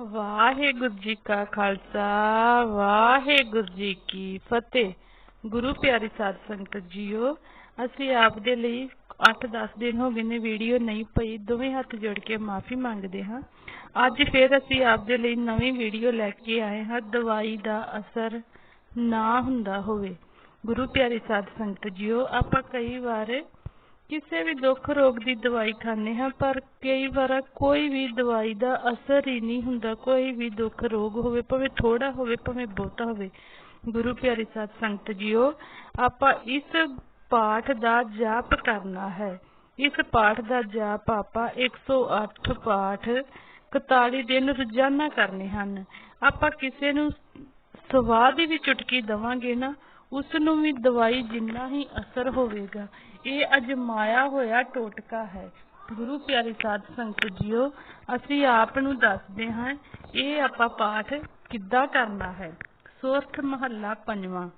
ਵਾਹਿਗੁਰੂ ਜੀ ਕਾ ਖਾਲਸਾ, ਵਾਹਿਗੁਰੂ ਜੀ ਕੀ ਫਤਿਹ। ਗੁਰੂ ਪਿਆਰੀ ਸਾਧ ਸੰਗਤ ਜੀਓ, ਅਸੀਂ ਆਪ ਦੇ ਲਈ 8-10 ਦਿਨ ਹੋ ਗਏ ਨੇ ਵੀਡੀਓ ਨਹੀਂ ਪਈ, ਦੋਵੇਂ ਹੱਥ ਜੋੜ ਕੇ ਮਾਫੀ ਮੰਗਦੇ ਹਾਂ। ਅੱਜ ਫੇਰ ਅਸੀਂ ਆਪ ਦੇ ਲਈ ਨਵੀਂ ਵੀਡੀਓ ਲੈ ਕੇ ਆਏ ਹਾਂ, ਦਵਾਈ ਦਾ ਅਸਰ ਨਾ ਹੁੰਦਾ ਹੋਵੇ। ਗੁਰੂ ਪਿਆਰੀ ਸਾਧ ਸੰਗਤ ਜੀਓ, ਆਪਾਂ ਕਈ ਵਾਰ ਕਿਸੇ ਵੀ ਦੁੱਖ ਰੋਗ ਦੀ ਦਵਾਈ ਖਾਂਦੇ ਹਾਂ, ਪਰ ਕਈ ਵਾਰ ਕੋਈ ਵੀ ਦਵਾਈ ਦਾ ਅਸਰ ਹੀ ਨਹੀਂ ਹੁੰਦਾ। ਕੋਈ ਵੀ ਦੁੱਖ ਰੋਗ ਹੋਵੇ, ਭਾਵੇਂ ਥੋੜਾ ਹੋਵੇ, ਭਾਵੇਂ ਬਹੁਤਾ ਹੋਵੇ। ਗੁਰੂ ਪਿਆਰੀ ਸਾਧ ਸੰਗਤ ਜੀਓ, ਆਪਾਂ ਇਸ ਪਾਠ ਦਾ ਜਾਪ ਕਰਨਾ ਹੈ। ਇਸ ਪਾਠ ਦਾ ਜਾਪ ਆਪਾਂ 108 ਪਾਠ 41 ਦਿਨ ਰੋਜ਼ਾਨਾ ਕਰਨੇ ਹਨ। ਆਪਾਂ ਕਿਸੇ ਨੂੰ ਸਵਾਦ ਦੀ ਵੀ ਚੁਟਕੀ ਦਵਾਂਗੇ ਨਾ ਉਸ ਨੂੰ ਵੀ ਦਵਾਈ ਜਿੰਨਾ ਹੀ ਅਸਰ ਹੋਵੇਗਾ। ਇਹ ਅਜਮਾਇਆ ਹੋਇਆ ਟੋਟਕਾ ਹੈ। ਗੁਰੂ ਪਿਆਰੀ ਸਾਧ ਸੰਗਤ ਜੀਓ, ਅਸੀਂ ਆਪ ਨੂੰ ਦੱਸਦੇ ਹਾਂ, ਇਹ ਆਪਾਂ ਪਾਠ ਕਿੱਦਾਂ ਕਰਨਾ ਹੈ? ਸੋਰਠ ਮਹੱਲਾ ਪੰਜਵਾਂ।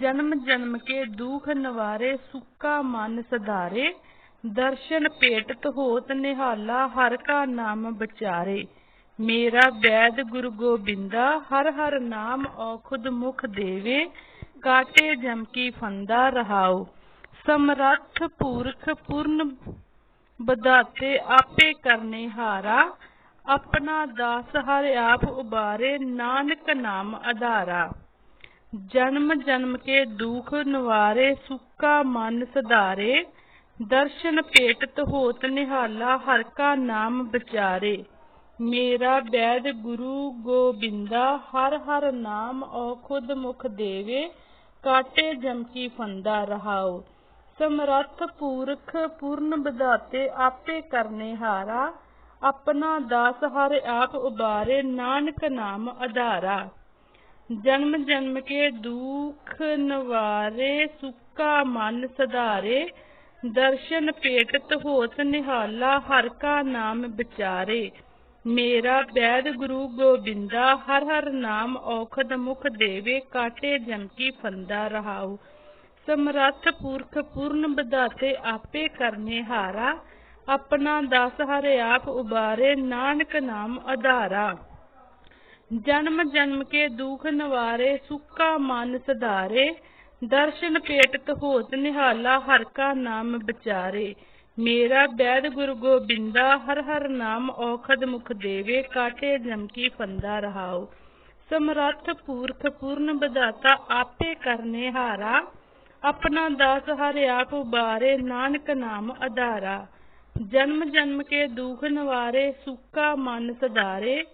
ਜਨਮ ਜਨਮ ਕੇ ਦੁਖ ਨਿਵਾਰੇ ਸੁੱਕਾ ਮਨ ਸਧਾਰੇ, ਦਰਸ਼ਨ ਪੇਟ ਹੋਤ ਨਿਹਾਲਾ ਹਰ ਕਾ ਨਾਮ ਵਿਚਾਰੇ ਮੇਰਾ ਵੈਦ ਗੁਰੂ ਗੋਬਿੰਦਾ, ਹਰ ਹਰ ਨਾਮ ਔਖੁਦ ਮੁਖ ਦੇਵੇ, ਕਾਟੇ ਜਮ ਕੀ ਫੰਦਾ ਰਹਾਓ। ਸਮਰੱਥ, ਪੂਰਖ, ਪੂਰਨ ਬਦਾਤੇ ਆਪੇ ਕਰਨੇ ਹਾਰਾ। ਆਪਣਾ ਦਾਸ ਹਰ ਆਪ ਉਬਾਰੇ, ਨਾਨਕ ਨਾਮ ਆਧਾਰਾ ਜਨਮ ਜਨਮ ਕੇ ਦੁਖ ਨਿਵਾਰੇ, ਸੁੱਕਾ ਮਨ ਸਧਾਰੇ। ਦਰਸ਼ਨ ਭੇਟਤ ਹੋਤ ਨਿਹਾਲਾ, ਹਰ ਕਾ ਨਾਮ ਵਿਚਾਰੇ। ਮੇਰਾ ਬੈਦ ਗੁਰੂ ਗੋਬਿੰਦਾ, ਹਰ ਹਰ ਨਾਮ ਔਖੁਦ ਮੁਖ ਦੇਵੇ। ਕਾਟੇ ਜਮਕੀ ਫੰਦਾ ਰਹਾਓ ਸਮਰੱਥ, ਪੂਰਖ, ਪੂਰਨ ਵਿਦਾਤੇ ਆਪੇ ਕਰਨੇ ਹਾਰਾ। ਆਪਣਾ ਦਾਸ ਹਰ ਆਪ ਉਬਾਰੇ, ਨਾਨਕ ਨਾਮ ਆਧਾਰਾ ਜਨਮ ਜਨਮ ਕੇ ਦੁਖ ਨਿਵਾਰੇ, ਸੁੱਕਾ ਮਨ ਸਧਾਰੇ। ਦਰਸ਼ਨ ਭੇਟਤ ਹੋਤ ਨਿਹਾਲਾ, ਹਰ ਕਾ ਨਾਮ ਵਿਚਾਰੇ। ਮੇਰਾ ਵੈਦ ਗੁਰੂ ਗੋਬਿੰਦਾ, ਹਰ ਹਰ ਨਾਮ ਔਖਦ ਮੁਖ ਦੇਵੇ, ਕਾਟੇ ਜਮ ਕੀ ਫੰਦਾ ਰਹਾਉ। ਸਮਰੱਥ, ਪੁਰਖ, ਪੂਰਨ ਬਧਾਤੇ ਆਪੇ ਕਰਨੇ ਹਾਰਾ। ਆਪਣਾ ਦਾਸ ਹਰ ਆਪ ਉਬਾਰੇ, ਨਾਨਕ ਨਾਮ ਆਧਾਰਾ ਜਨਮ ਜਨਮ ਕੇ ਦੁਖ ਨਿਵਾਰੇ, ਸੁੱਕਾ ਮਨ ਸਧਾਰੇ। ਦਰਸ਼ਨ ਭੇਟਤ ਹੋਤ ਨਿਹਾਲਾ, ਹਰ ਕਾ ਨਾਮ ਵਿਚਾਰੇ। ਮੇਰਾ ਬੈਦ ਗੁਰੂ ਗੋਬਿੰਦਾ, ਹਰ ਹਰ ਨਾਮ ਔਖਦ ਮੁਖ ਦੇਵੇ, ਕਾਟੇ ਜਮਕੀ ਫੰਦਾ ਰਹਾਉ। ਸਮਰੱਥ, ਪੂਰਖ, ਪੂਰਨ ਬਦਾਤਾ ਆਪੇ ਕਰਨੇ ਹਾਰਾ। ਆਪਣਾ ਦਾਸ ਹਰ ਆਪ ਉਬਾਰੇ ਨਾਨਕ ਨਾਮ ਆਧਾਰਾ ਜਨਮ ਜਨਮ ਕੇ ਦੁਖ ਨਿਵਾਰੇ, ਸੁੱਕਾ ਮਨ ਸਧਾਰੇ।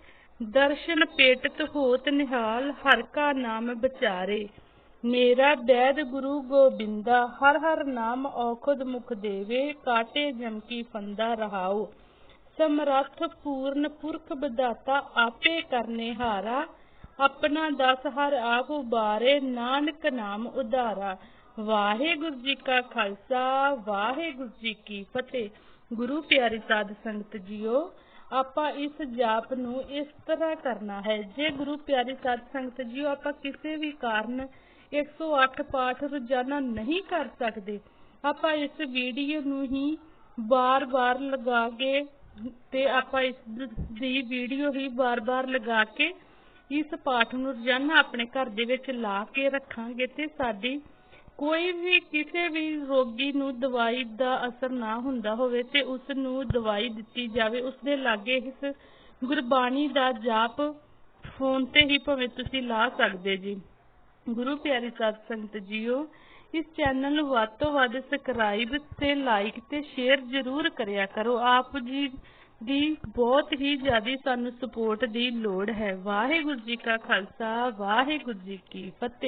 ਦਰਸ਼ਨ ਪੇਟਤ ਹੋਤ ਨਿਹਾਲ, ਹਰ ਕਾ ਨਾਮ ਵਿਚਾਰੇ। ਮੇਰਾ ਬੈਦ ਗੁਰੂ ਗੋਬਿੰਦਾ, ਹਰ ਹਰ ਨਾਮ ਔਖਦ ਮੁਖ ਦੇਵੇ, ਕਾਟੇ ਜਮਕੀ ਫੰਦਾ ਰਹਾਓ ਸਮਰੱਥ ਪੂਰਨ ਪੁਰਖ ਵਿਦਾਤਾ ਆਪੇ ਕਰਨੇ ਹਾਰਾ। ਆਪਣਾ ਦਸ ਹਰ ਆਪ ਉਬਾਰੇ ਨਾਨਕ ਨਾਮ ਉਧਾਰਾ। ਵਾਹਿਗੁਰੂ ਜੀ ਕਾ ਖਾਲਸਾ, ਵਾਹਿਗੁਰੂ ਜੀ ਕੀ ਫਤਿਹ। ਗੁਰੂ ਪਿਆਰੀ ਸਾਧ ਸੰਗਤ ਜੀਓ, ਆਪਾਂ ਇਸ ਜਾਪ ਨੂੰ ਇਸ ਤਰ੍ਹਾਂ ਕਰਨਾ ਹੈ। ਜੇ ਗੁਰੂ ਪਿਆਰੀ ਸਾਧ ਸੰਗਤ ਜੀਓ, ਆਪਾਂ ਕਿਸੇ ਵੀ ਕਾਰਨ 108 ਪਾਠ ਰੋਜ਼ਾਨਾ ਨਹੀਂ ਕਰ ਸਕਦੇ। ਆਪਾਂ ਇਸ ਵੀਡੀਓ ਨੂੰ ਹੀ ਬਾਰ-ਬਾਰ ਲਗਾ ਕੇ ਤੇ ਆਪਾਂ ਇਸ ਦੀ ਵੀਡੀਓ ਹੀ ਬਾਰ-ਬਾਰ ਲਗਾ ਕੇ ਇਸ ਪਾਠ ਨੂੰ ਰੋਜ਼ਾਨਾ ਆਪਣੇ ਘਰ ਦੇ ਵਿੱਚ ਲਾ ਕੇ ਰੱਖਾਂਗੇ ਤੇ ਸਾਡੀ ਕੋਈ ਵੀ ਕਿਸੇ ਵੀ ਰੋਗੀ ਨੂੰ ਦਵਾਈ ਦਾ ਅਸਰ ਨਾ ਹੁੰਦਾ ਹੋਵੇ ਤੇ ਉਸ ਨੂੰ ਦਵਾਈ ਦਿੱਤੀ ਜਾਵੇ ਉਸ ਦੇ ਲਾਗੇ ਇਸ ਗੁਰਬਾਣੀ ਦਾ ਜਾਪ ਫੋਨ ਤੇ ਹੀ ਭਾਵੇਂ ਤੁਸੀਂ ਲਾ ਸਕਦੇ ਜੀ। ਗੁਰੂ ਪਿਆਰੀ ਸਾਧ ਸੰਗਤ ਜੀਓ, ਇਸ ਚੈਨਲ ਨੂੰ ਵੱਧ ਤੋਂ ਵੱਧ ਸਬਸਕ੍ਰਾਈਬ ਤੇ ਲਾਈਕ ਤੇ ਸ਼ੇਅਰ ਜ਼ਰੂਰ ਕਰਿਆ ਕਰੋ। ਆਪ ਜੀ ਦੀ ਬਹੁਤ ਹੀ ਜ਼ਿਆਦਾ ਸਾਨੂੰ ਸਪੋਰਟ ਦੀ ਲੋੜ ਹੈ। ਵਾਹਿਗੁਰੂ ਜੀ ਕਾ ਖਾਲਸਾ, ਵਾਹਿਗੁਰੂ ਜੀ ਕੀ ਫਤਿਹ।